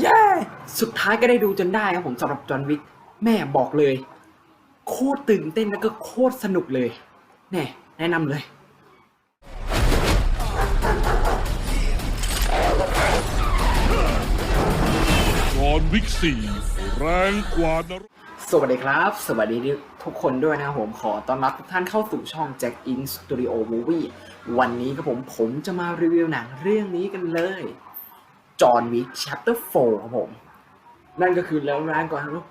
เย้ สุดท้ายก็ได้ดูจนได้ครับผมสำหรับจอห์นวิก แม่บอกเลย โคตรตื่นเต้นแล้วก็โคตรสนุกเลย แน่แนะนำเลยจอห์นวิกสี่แรงกว่านรก สวัสดีครับ สวัสดีทุกคนด้วยนะครับผมขอต้อนรับทุกท่านเข้าสู่ช่อง Jack In Studio Movie วันนี้ครับผมผมจะมารีวิวหนังเรื่องนี้กันเลย จอห์นวิก Chapter 4ครับผม นั่นก็คือแล้วร้านก่อนครับ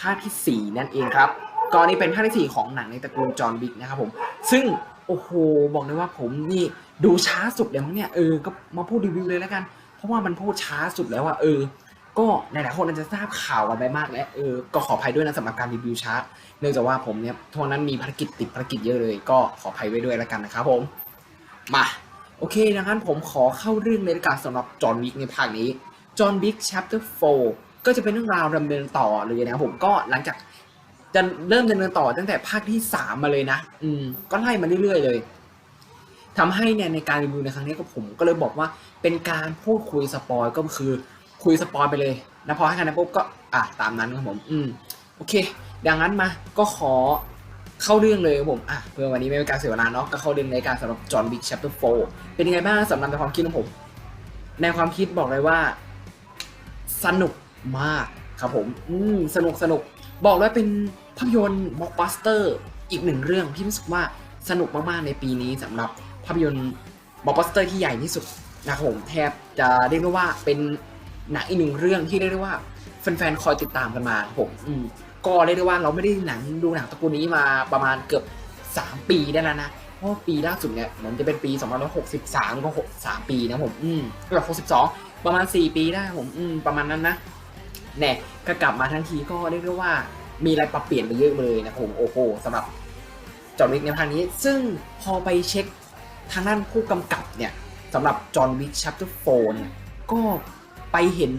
ภาคที่ 4 นั่นเองครับก่อนนี้เป็นภาคที่ 4 ของหนังในตระกูลจอห์นวิกนะครับผม ซึ่งโอ้โห บอกเลยว่าผมนี่ดูช้าสุดเลยมั้งเนี่ย เออ ก็มาพูดรีวิวเลยแล้วกัน เพราะว่ามันพูดช้าสุดแล้วว่าเออ ก็หลายๆคนอาจจะทราบข่าวกันไปมากแล้ว เออ ก็ขออภัยด้วยนะสำหรับการรีวิวช้า เนื่องจากว่าผมเนี่ยทั่วนั้นมีภารกิจติดภารกิจเยอะเลย ก็ขออภัยไว้ด้วยแล้วกันนะครับผม มา โอเคดังนั้นผมขอเข้าเรื่องเลยละกันสำหรับจอห์นวิกในภาคนี้จอห์นวิก chapter 4 ก็จะเป็นเรื่องราวดำเนินต่อเลยนะผมก็หลังจากจะเริ่มดำเนินต่อตั้งแต่ภาคที่ 3 มาเลยนะ อืม ก็ไล่มาเรื่อยๆเลยทำให้เนี่ยในการรีวิวในครั้งนี้ก็ผมก็เลยบอกว่าเป็นการพูดคุยสปอยก็คือคุยสปอยไปเลยนะพอให้คะแนนปุ๊บก็อะตามนั้นครับผม อืม โอเค ดังนั้นมาก็ขอ เข้าเรื่องเลยครับผมอะเพื่อวันนี้ไม่เป็นการเสียเวลาเนาะก็เข้าเรื่องในการสำหรับจอห์นวิก chapter 4เป็นยังไงบ้างสำหรับในความคิดของผม ในความคิดบอกเลยว่า สนุกมากครับผม อืมสนุกสนุก บอกเลยเป็นภาพยนตร์บล็อกบัสเตอร์อีกหนึ่งเรื่องที่รู้สึกว่าสนุกมากๆในปีนี้สำหรับภาพยนตร์บล็อกบัสเตอร์ที่ใหญ่ที่สุดนะครับผมแทบจะเรียกได้ว่าเป็นหนังอีกหนึ่งเรื่องที่เรียกได้ว่าแฟนๆคอยติดตามกันมาผมอืม ก็เรียกได้ว่าเราไม่ได้หนังดูหนังตระกูลนี้มาประมาณเกือบ 3 ปีได้แล้วนะเพราะปีล่าสุดเนี่ยเหมือนจะเป็นปี2563ก็6 3 ปีนะผมอืมแบบ62 ประมาณ 4 ปีได้ผมอืมประมาณนั้นนะแน่ก็กลับมาทั้งทีก็เรียกได้ว่ามีอะไรปรับเปลี่ยนไปเยอะเลยนะผมโอ้โหสำหรับจอห์นวิกในภาคนี้ ซึ่งพอไปเช็คทางด้านผู้กำกับเนี่ยสำหรับจอห์นวิก chapter 4เนี่ยก็ไปเห็น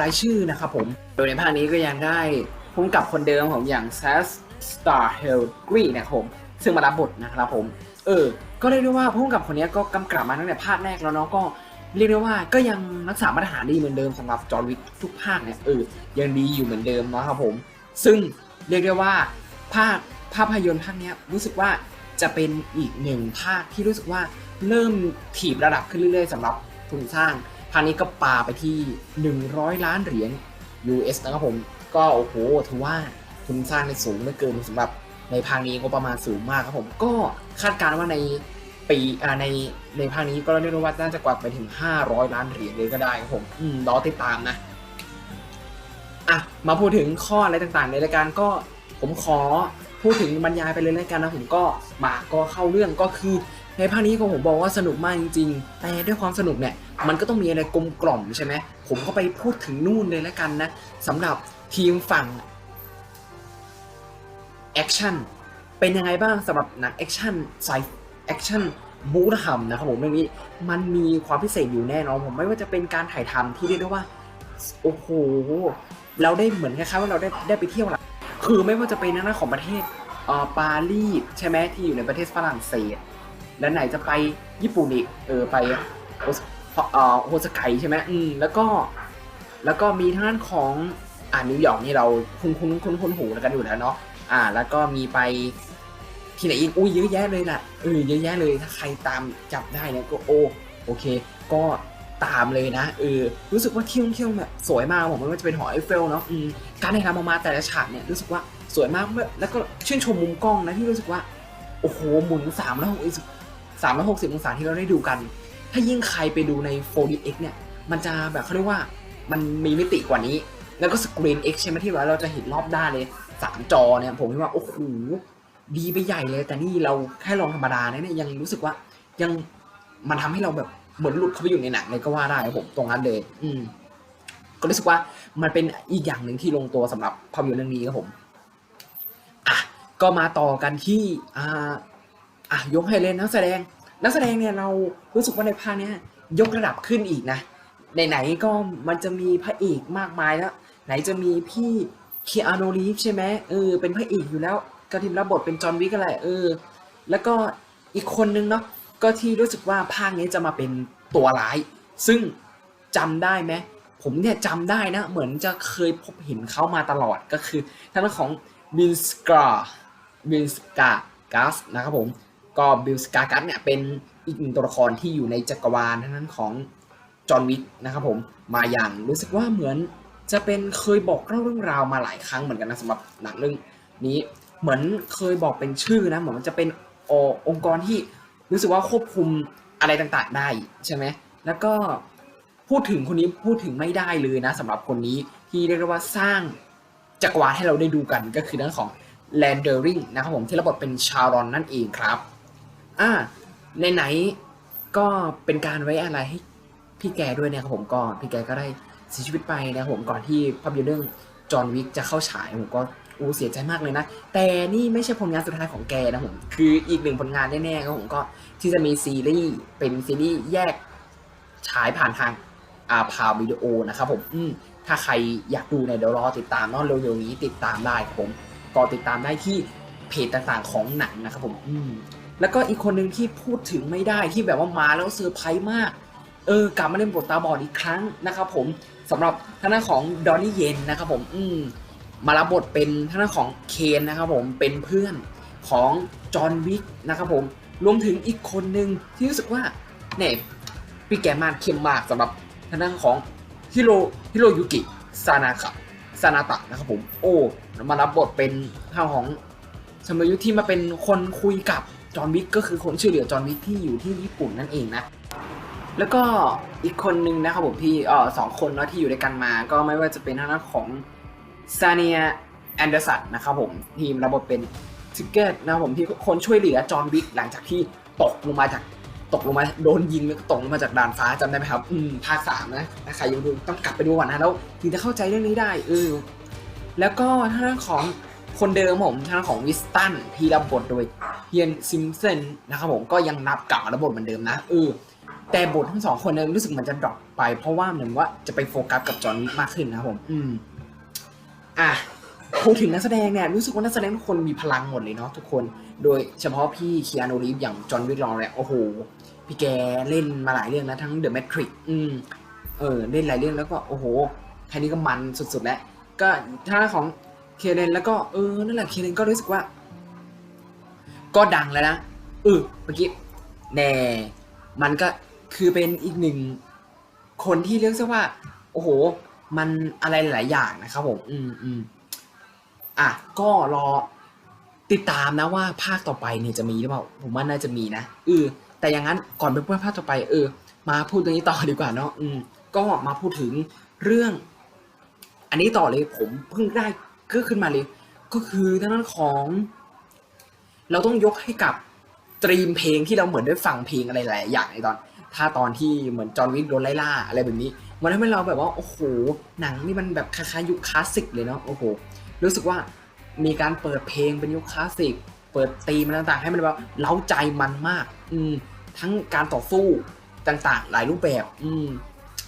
รายชื่อนะครับผม โดยในภาคนี้ก็ยังได้ ผู้กำกับคนเดิมของอย่างแซสสตาร์เฮลกรีนะครับผม ซึ่งมารับบทนะครับผม เออ ก็เรียกได้ว่าผู้กำกับคนนี้ก็กำกับมาตั้งแต่ภาคแรกแล้วเนาะก็เรียกได้ว่าก็ยังรักษามาตรฐานดีเหมือนเดิมสำหรับจอห์วิกทุกภาคเนี่ยเออยังดีอยู่เหมือนเดิมนะครับผม ซึ่งเรียกได้ว่าภาคภาพยนตร์ภาคนี้รู้สึกว่าจะเป็นอีกหนึ่งภาคที่รู้สึกว่าเริ่มถีบระดับขึ้นเรื่อยๆสำหรับทุนสร้างภาคนี้ก็ปาไปที่ 100 ล้านเหรียญ US นะครับผม ก็โอ้โหถือว่าทุนสร้างในสูงเหลือเกินสำหรับในภาคนี้ก็ประมาณสูงมากครับผมก็คาดการณ์ว่าในปีอ่าในในภาคนี้ก็เรียกได้ว่าน่าจะกว่าไปถึง 500 ล้านเหรียญเลยก็ได้ครับผมอืมรอติดตามนะอะมาพูดถึงข้ออะไรต่างๆ ในรายการก็ผมขอพูดถึงบรรยายไปเลยรายการนะผมก็มาก็เข้าเรื่องก็คือ ในภาคนี้ก็ผมบอกว่าสนุกมากจริง ๆ แต่ด้วยความสนุกเนี่ยมันก็ต้องมีอะไรกลมกล่อมใช่ไหมผมก็ไปพูดถึงนู่นเลยแล้วกันนะสำหรับ ทีมฝั่งแอคชั่นเป็นยังไงบ้างสำหรับหนังแอคชั่นสายแอคชั่นบูธรรมนะครับผมเรื่องนี้มันมีความพิเศษอยู่แน่นอนผมไม่ว่าจะเป็นการถ่ายทำที่เรียกได้ว่า โอ้โห เราได้เหมือนคล้ายๆว่าเราได้ได้ไปเที่ยวละคือไม่ว่าจะเป็นหน้าของประเทศเอ่อปารีสใช่ไหมที่อยู่ในประเทศฝรั่งเศส แล้วไหนจะไปญี่ปุ่นอีกเออไปโอซเอ่อโฮสไกใช่ไหมอืมแล้วก็แล้วก็มีทางด้านของ อ่านิวยอร์กนี่เราคุ้นคุ้นคุ้นคุ้นหูแล้วกันอยู่แล้วเนาะอ่า แล้วก็มีไปที่ไหนอีกอุ้ยเยอะแยะเลยล่ะเออเยอะแยะเลยถ้าใครตามจับได้เนี่ยก็โอโอเค ก็ตามเลยนะเออรู้สึกว่าที่ยวเที่ยวแบบสวยมากผมไม่ว่าจะเป็นหอไอเฟลเนาะการถ่ายทำออกมาแต่ละฉากเนี่ยรู้สึกว่าสวยมากแล้วก็ชื่นชมมุมกล้องนะที่รู้สึกว่าโอ้โหหมุนสามแล้วสามร้อยหกสิบองศาที่เราได้ดูกัน ถ้ายิ่งใครไปดูใน 4DX เนี่ย มันจะแบบเขาเรียกว่ามันมีมิติกว่านี้ แล้วก็สกรีน X ใช่ไหมที่ว่าเราจะเห็นรอบด้านเลยสามจอเนี่ยผมคิดว่า โอ้โหดีไปใหญ่เลย แต่นี่เราแค่ลองธรรมดาเนี่ยยังรู้สึกว่ายังมันทำให้เราแบบเหมือนหลุดเข้าไปอยู่ในหนังเลยก็ว่าได้ครับผมตรงนั้นเลย อืม ก็รู้สึกว่ามันเป็นอีกอย่างหนึ่งที่ลงตัวสำหรับภาพยนตร์เรื่องนี้ครับผมอะก็มาต่อกันที่อ่าอะยกให้เลยนักแสดง นักแสดงเนี่ยเรารู้สึกว่าในภาคเนี้ย ยกระดับขึ้นอีกนะ ไหนๆก็มันจะมีพระเอกมากมายแล้ว ไหนจะมีพี่เคียโนรีฟใช่ไหมเออเป็นพระเอกอยู่แล้วก็ทีมรับบทเป็นจอห์นวิกก็แหละเออ แล้วก็อีกคนนึงเนาะก็ที่รู้สึกว่าภาคนี้จะมาเป็นตัวร้าย ซึ่งจำได้ไหมผมเนี่ยจำได้นะ เหมือนจะเคยพบเห็นเขามาตลอดก็คือทางด้านของบิลสกาบิลสกากัสนะครับผมก็บิลสกากัสเนี่ยเป็นอีกหนึ่งตัวละครที่อยู่ในจักรวาลทางนั้นของ จอห์นวิกนะครับผมมาอย่างรู้สึกว่าเหมือนจะเป็นเคยบอกเล่าเรื่องราวมาหลายครั้งเหมือนกันนะสำหรับหนังเรื่องนี้เหมือนเคยบอกเป็นชื่อนะเหมือนมันจะเป็นอองค์กรที่รู้สึกว่าควบคุมอะไรต่างๆได้ใช่ไหมแล้วก็พูดถึงคนนี้พูดถึงไม่ได้เลยนะสำหรับคนนี้ที่เรียกว่าสร้างจักรวาลให้เราได้ดูกันก็คือเรื่องของแลนเดอริงนะครับผมที่รับบทเป็นชารอนนั่นเองครับอ่าในไหนก็เป็นการไว้อะไรให้ พี่แกด้วยนะครับผมก็พี่แกก็ได้เสียชีวิตไปนะครับผมก่อนที่ภาพยนตร์เรื่องจอห์นวิกจะเข้าฉายผมก็อู้เสียใจมากเลยนะ แต่นี่ไม่ใช่ผลงานสุดท้ายของแกนะผมคืออีกหนึ่งผลงานแน่ๆครับผมก็ที่จะมีซีรีส์เป็นซีรีส์แยกฉายผ่านทางอาพาวิดีโอนะครับผมอืมถ้าใครอยากดูเนี่ยเดี๋ยวรอติดตามนอะเร็วๆนี้ติดตามได้ครับผมก็ติดตามได้ที่เพจต่างๆของหนังนะครับผมอืมแล้วก็อีกคนหนึ่งที่พูดถึงไม่ได้ที่แบบว่ามาแล้วเซอร์ไพรส์มาก เออกลับมาเล่นบทตาบอดอีกครั้งนะครับผมสำหรับทางด้านของดอนนี่เย็นนะครับผมอืมมารับบทเป็นทางด้านของเคนนะครับผมเป็นเพื่อนของจอห์นวิกนะครับผมรวมถึงอีกคนหนึ่งที่รู้สึกว่าเนี่ยพี่แกมากเข้มมากสำหรับทางด้านของฮิโรฮิโรยุกิซานาคะซานาตะนะครับผมโอ้มารับบทเป็นทางของสมยุทธที่มาเป็นคนคุยกับจอห์นวิกก็คือคนช่วยเหลือจอห์นวิกที่อยู่ที่ญี่ปุ่นนั่นเองนะ แล้วก็อีกคนนึงนะครับผมที่เออสองคนเนาะที่อยู่ด้วยกันมา ก็ไม่ว่าจะเป็นทางด้านของซาเนียแอนเดอร์สันนะครับผมทีมรับบทเป็นทิกเกตนะครับผมที่คนช่วยเหลือจอห์นวิกหลังจากที่ตกลงมาจากตกลงมาโดนยิงแล้วก็ตกลงมาจากด่านฟ้าจำได้ไหมครับ อืมภาคสามนะถ้าใครยังดูต้องกลับไปดูก่อนนะแล้วถึงจะเข้าใจเรื่องนี้ได้เออแล้วก็ทางด้านของคนเดิมผมทางของวิสตันที่รับบทโดยเฮียนซิมเซนนะครับผมก็ยังนับกลับมารับบทเหมือนเดิมนะเออ แต่บททั้งสองคนเนี่ยรู้สึกเหมันจะดรอปไป เพราะว่าเหมือนว่าจะไปโฟกัสกับจอห์นวิกมากขึ้นนะครับผม อืม อะพูดถึงนักแสดงเนี่ยรู้สึกว่านักแสดงทุกคนมีพลังหมดเลยเนาะทุกคน โดยเฉพาะพี่เคียนูรีฟอย่างจอห์นวิกลองเนี่ยโอ้โห พี่แกเล่นมาหลายเรื่องนะทั้ง The Matrix อืม เออ เล่นหลายเรื่องแล้วก็โอ้โหแค่นี้ก็มันสุดๆแล้ว ก็ถ้าของเคเรนแล้วก็เออนั่นแหละเคเรนก็รู้สึกว่า ก็ดังแล้วนะเออเมื่อกี้แน่มันก็ คือเป็นอีกหนึ่งคนที่เรียกซะว่า โอ้โห มันอะไรหลายอย่างนะครับผม อืมอืมอะก็รอติดตามนะว่าภาคต่อไปเนี่ยจะมีหรือเปล่าผมว่าน่าจะมีนะเออแต่อย่างนั้นก่อนไปพูดภาคต่อไป เออ มาพูดตรงนี้ต่อดีกว่าเนาะอืมก็มาพูดถึงเรื่อง อันนี้ต่อเลยผมเพิ่งได้ก็ขึ้นมาเลย ก็คือทางด้านของ เราต้องยกให้กับตรีมเพลงที่เราเหมือนได้ฟังเพลงอะไรหลายอย่างในตอน ถ้าตอนที่เหมือนจอห์นวิกโดนไล่ล่าอะไรแบบนี้ มันทำให้เราแบบว่าโอ้โหหนังนี่มันแบบคล้ายๆยุคคลาสสิกเลยเนาะโอ้โหรู้สึกว่ามีการเปิดเพลงเป็นยุคคลาสสิกเปิดตีมันต่างๆ ให้มันแบบเล้าใจมันมาก อืมทั้งการต่อสู้ต่างๆ หลายรูปแบบ อืม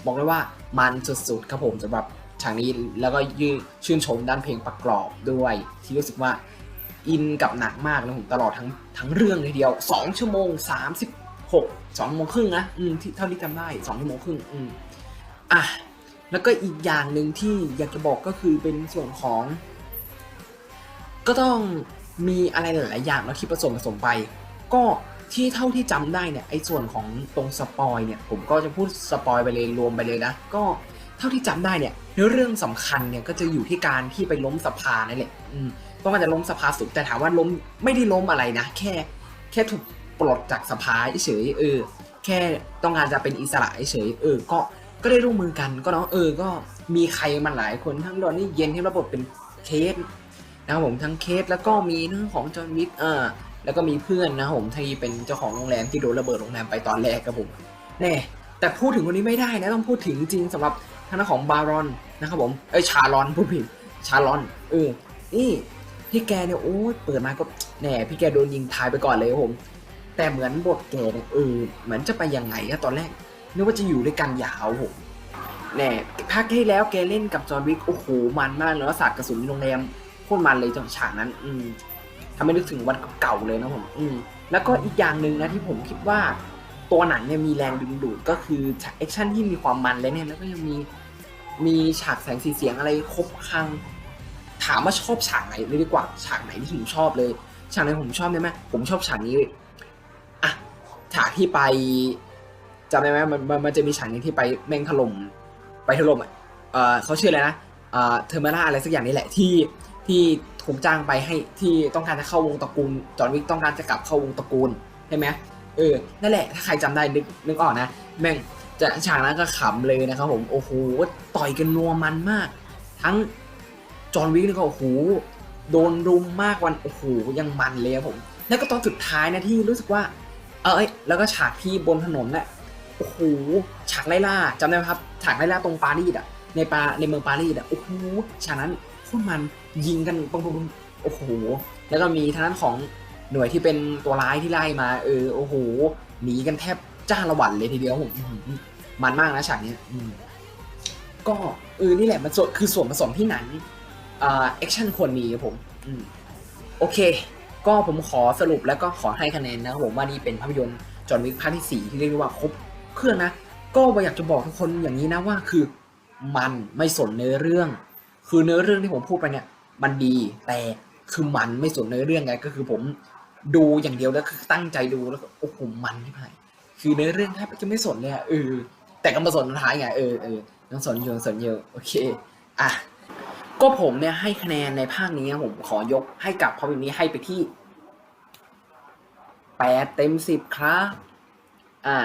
บอกเลยว่ามันสุดๆครับผมสำหรับฉากนี้แล้วก็ยืนชื่นชมด้านเพลงประกอบด้วย ที่รู้สึกว่าอินกับหนักมากนะผมตลอดทั้งทั้งเรื่องเลยเดียว 2 ชั่วโมง 36 2ชั่วโมงครึ่งนะอืมที่เท่าที่จำได้2ชั่วโมงครึ่งอืมอะแล้วก็อีกอย่างหนึ่งที่อยากจะบอกก็คือเป็นส่วนของ ก็ต้องมีอะไรหลาย ๆ อย่างแล้วที่ผสมผสมไป ก็ที่เท่าที่จำได้เนี่ยไอ้ส่วนของตรงสปอยเนี่ย ผมก็จะพูดสปอยไปเลยรวมไปเลยนะก็เท่าที่จำได้เนี่ยเนื้อเรื่องสำคัญเนี่ยก็จะอยู่ที่การที่ไปล้มสภานั่นแหละอืมต้องการจะล้มสภาสุดแต่ถามว่าล้มไม่ได้ล้มอะไรนะ แค่ แค่ถูก ปลดจากสภาเฉยเออ แค่ต้องการจะเป็นอิสระเฉยเออ ก็ก็ได้ร่วมมือกันก็เนาะเออก็มีใครมันหลายคนทั้งดอนนี่เย็นที่รับบทเป็นเคสนะครับผมทั้งเคสแล้วก็มีเรื่องของจอห์นวิกเออแล้วก็มีเพื่อนนะครับผมที่เป็นเจ้าของโรงแรมที่โดนระเบิดโรงแรมไปตอนแรกครับผมแน่แต่พูดถึงคนนี้ไม่ได้นะต้องพูดถึงจริงๆสำหรับทางด้านของบารอนนะครับผมเอ้ยชาลอนพูดผิดชาลอนเออนี่พี่แกเนี่ยโอ้เปิดมาก็แน่พี่แกโดนยิงตายไปก่อนเลยครับผม แต่เหมือนบทแกเนี่ยเออเหมือนจะไปยังไงอะตอนแรกนึกว่าจะอยู่ด้วยกันยาวผมแน่ภาคที่แล้วแกเล่นกับจอห์นวิกโอ้โหมันมากเลยว่าศาสตร์กระสุนในโรงแรมโคตรมันเลยจังฉากนั้น อืมทำให้นึกถึงวันเก่าเลยนะผม อืมแล้วก็อีกอย่างหนึ่งนะที่ผมคิดว่า ตัวหนังเนี่ยมีแรงดึงดูดก็คือฉากแอคชั่นที่มีความมันเลยเนี่ยแล้วก็ยังมีมีฉากแสงสีเสียงอะไรครบครังถามว่าชอบฉากไหนเลยดีกว่าฉากไหนที่ผมชอบเลย ฉากไหนผมชอบได้ไหมผมชอบฉากนี้เลย ฉากที่ไปจำได้ไหมมันมันมันจะมีฉากหนึงที่ไปแม่งถล่มไปถล่มอะเออเขาชื่ออะไรนะเออเทอร์มินาอะไรสักอย่างนี้แหละที่ที่ถูกจ้างไปให้ที่ต้องการจะเข้าวงตระกูลจอห์นวิกต้องการจะกลับเข้าวงตระกูลใช่ไหมเออนั่นแหละถ้าใครจำได้นึกนึกออกนะแม่งจะฉากนั้นก็ขำเลยนะครับผมโอ้โหต่อยกันนัวมันมาก ทั้งจอห์นวิกนี่ก็โอ้โหโดนรุมมากวันโอ้โหยังมันเลยครับผม แล้วก็ตอนสุดท้ายนะที่รู้สึกว่า เอ้ยแล้วก็ฉากที่บนถนนน่ะโอ้โหฉากไล่ล่าจำได้ไหมครับฉากไล่ล่าตรงปารีสอะในปาในเมืองปารีสอะโอ้โหฉากนั้นโคตรมันยิงกันปุ้งปุงปุ้งโอ้โหแล้วก็มีทางด้านของหน่วยที่เป็นตัวร้ายที่ไล่มา เออโอ้โหหนีกันแทบจ้าละหวันเลยทีเดียวผมมันมากนะฉากนี้อืมก็เออนี่แหละมันคือส่วนผสมที่หนังอ่าแอคชั่นควรมีครับผมอืมโอเค ก็ผมขอสรุปแล้วก็ขอให้คะแนนนะครับผมว่านี่เป็นภาพยนตร์จอห์นวิกภาคที่ 4 ที่เรียกว่าครบเครื่องนะ ก็อยากจะบอกทุกคนอย่างนี้นะว่าคือมันไม่สนเนื้อเรื่อง คือเนื้อเรื่องที่ผมพูดไปเนี่ย มันดีแต่คือมันไม่สนเนื้อเรื่องไงก็คือผมดูอย่างเดียวแล้วคือตั้งใจดูแล้วก็โอ้โหมันที่ไหนคือเนื้อเรื่องแทบจะไม่สนเลยอะเออแต่ก็มาสนท้ายไงเออเออยังสนเยอะสนเยอะโอเคอะ ก็ผมเนี่ยให้คะแนนในภาคนี้ผมขอยกให้กับภาพยนตร์นี้ให้ไปที่แปดเต็มสิบครับ อ่า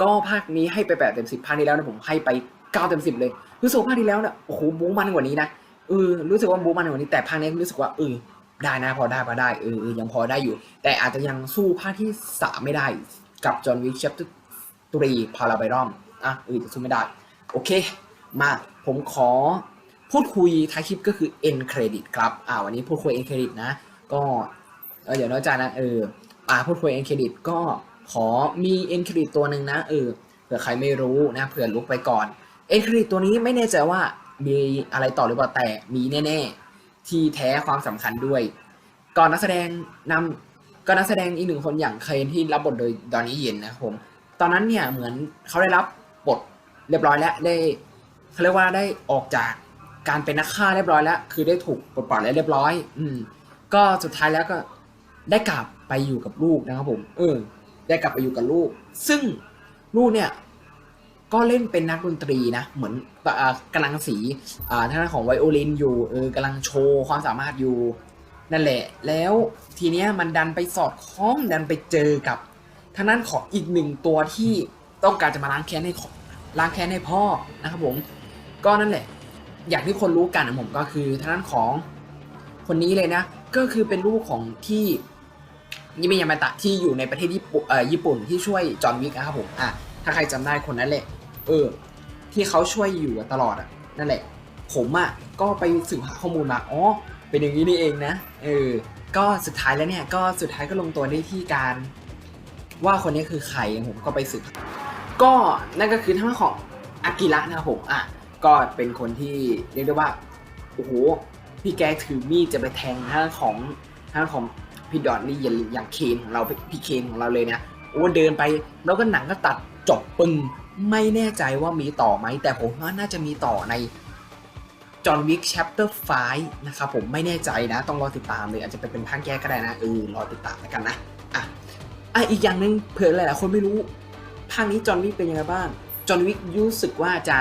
ก็ภาคนี้ให้ไปแปดเต็มสิบภาคนี้แล้วเนะผมให้ไปเก้าเต็มสิบเลย รู้สึกภาคที่แล้วเนี่ยโอ้โหบู๊มันกว่านี้นะ เออ รู้สึกว่าบู๊มันกว่านี้ แต่ภาคนี้รู้สึกว่าเออได้นะพอได้พอได้ เออ ยังพอได้อยู่ แต่อาจจะยังสู้ภาคที่สามไม่ได้ กับจอห์นวิกเชปต์ตรีพาราไบรอม อะ เออจะสู้ไม่ได้ โอเค มา ผมขอ พูดคุยท้ายคลิปก็คือ end credit ครับอ่าวันนี้พูดคุย end credit นะ ก็เดี๋ยวน้อยจานะเอออ่าพูดคุย end credit ก็ขอมี end credit ตัวหนึ่งนะเออเผื่อใครไม่รู้นะเผื่อลุกไปก่อน end credit ตัวนี้ไม่แน่ใจว่ามีอะไรต่อหรือเปล่าแต่มีแน่ ๆ ที่แท้ความสำคัญด้วย ก่อนนักแสดงนำก็นักแสดงอีกหนึ่งคนอย่างเคนที่รับบทโดยดอนนี่เย็นนะครับผม ตอนนั้นเนี่ยเหมือนเขาได้รับบทเรียบร้อยแล้วได้เขาเรียกว่าได้ออกจาก การเป็นนักฆ่าเรียบร้อยแล้ว คือได้ถูกปลดปล่อยแล้วเรียบร้อย อืม ก็สุดท้ายแล้วก็ได้กลับไปอยู่กับลูกนะครับผม เออ ได้กลับไปอยู่กับลูก ซึ่งลูกเนี่ย ก็เล่นเป็นนักดนตรีนะ เหมือนอ่ากำลังสีอ่าทางด้านของไวโอลินอยู่ เออกำลังโชว์ความสามารถอยู่ นั่นแหละ แล้วทีเนี้ยมันดันไปสอดคล้องดันไปเจอกับทางด้านของอีกหนึ่งตัวที่ต้องการจะมาล้างแค้นให้ขล้างแค้นให้พ่อนะครับผม ก็นั่นแหละ อย่างที่คนรู้กันนะผมก็คือทางด้านของคนนี้เลยนะ ก็คือเป็นลูกของที่ยิมิยามาตะที่อยู่ในประเทศญี่ปุ่นเอ่อญี่ปุ่นที่ช่วยจอห์นวิกนะครับผมอะถ้าใครจำได้คนนั้นแหละ เออ ที่เขาช่วยอยู่ตลอดอะนั่นแหละ ผมอะก็ไปสืบหาข้อมูลมาอ๋อเป็นอย่างนี้นี่เองนะเออก็สุดท้ายแล้วเนี่ยก็สุดท้ายก็ลงตัวได้ที่การ ว่าคนนี้คือใครผมก็ไปสืบก็นั่นก็คือทั้งของอากิระนะครับผมอะ ก็เป็นคนที่เรียกได้ว่าโอ้โหพี่แกถือมีดจะไปแทงทางของทางของพี่ดอนนี่อย่างอย่างเคนของเราพี่เคนของเราเลยเนะโอ้เดินไปแล้วก็หนังก็ตัดจบปึงไม่แน่ใจว่ามีต่อไหม แต่ผมว่าน่าจะมีต่อในจอห์นวิก chapter 5นะครับผมไม่แน่ใจนะ ต้องรอติดตามเลย อาจจะเป็นเป็นภาคแยกก็ได้นะเออรอติดตามแล้วกันนะอะอะอีกอย่างหนึ่งเผื่อหลายๆคนไม่รู้ ภาคนี้จอห์นวิกเป็นยังไงบ้างจอห์นวิกรู้สึกว่าจะ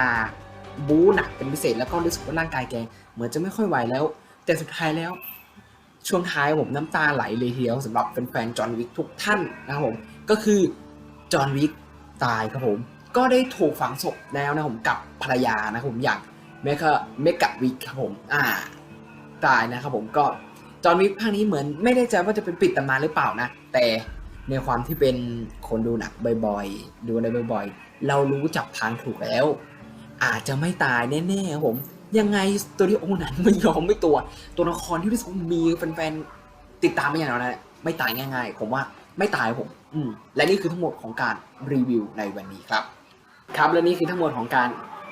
บู๊หนักเป็นพิเศษแล้วก็รู้สึกว่าร่างกายแกเหมือนจะไม่ค่อยไหวแล้ว แต่สุดท้ายแล้ว ช่วงท้ายผมน้ำตาไหลเลยทีเดียวสำหรับแฟนๆจอห์นวิกทุกท่านนะครับผมก็คือจอห์นวิกตายครับผมก็ได้ถูกฝังศพแล้วนะผมกับภรรยานะผมอย่างเมกะเมกะวิกครับผมอ่าตายนะครับผมก็จอห์นวิกภาคนี้เหมือนไม่ได้ใจว่าจะเป็นปิดตำนานหรือเปล่านะ แต่ในความที่เป็นคนดูหนักบ่อยๆ ดูในบ่อยๆ เรารู้จับทางถูกแล้ว อาจจะไม่ตายแน่ๆครับผม ยังไงสตูดิโอหนังไม่ยอมไม่ตัว ตัวละครที่รู้สึกมีแฟนๆติดตามมาอย่างนั้นไม่ตายง่าย ๆ ผมว่าไม่ตายผม อืมและนี่คือทั้งหมดของการรีวิวในวันนี้ครับ ครับและนี่คือทั้งหมดของการ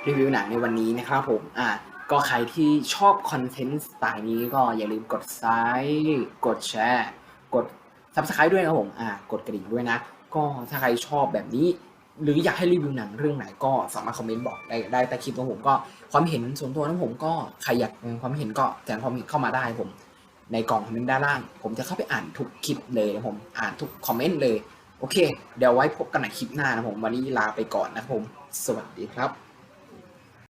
รีวิวหนังในวันนี้นะครับผมอ่าก็ใครที่ชอบคอนเทนต์สไตล์นี้ก็อย่าลืมกดไลค์กดแชร์ กด Subscribe ด้วยนะผมอ่ากดกระดิ่งด้วยนะ ก็ถ้าใครชอบแบบนี้ หรืออยากให้รีวิวหนังเรื่องไหนก็สามารถคอมเมนต์บอกได้ได้แต่คลิปของผมก็ความเห็นส่วนตัวของผมก็ใครอยากความเห็นก็แสดงความเห็นเข้ามาได้ผม ในกล่องคอมเมนต์ด้านล่าง ผมจะเข้าไปอ่านทุกคลิปเลยนะผมอ่านทุกคอมเมนต์เลย โอเค เดี๋ยวไว้พบกันในคลิปหน้านะผมวันนี้ลาไปก่อนนะผม สวัสดีครับ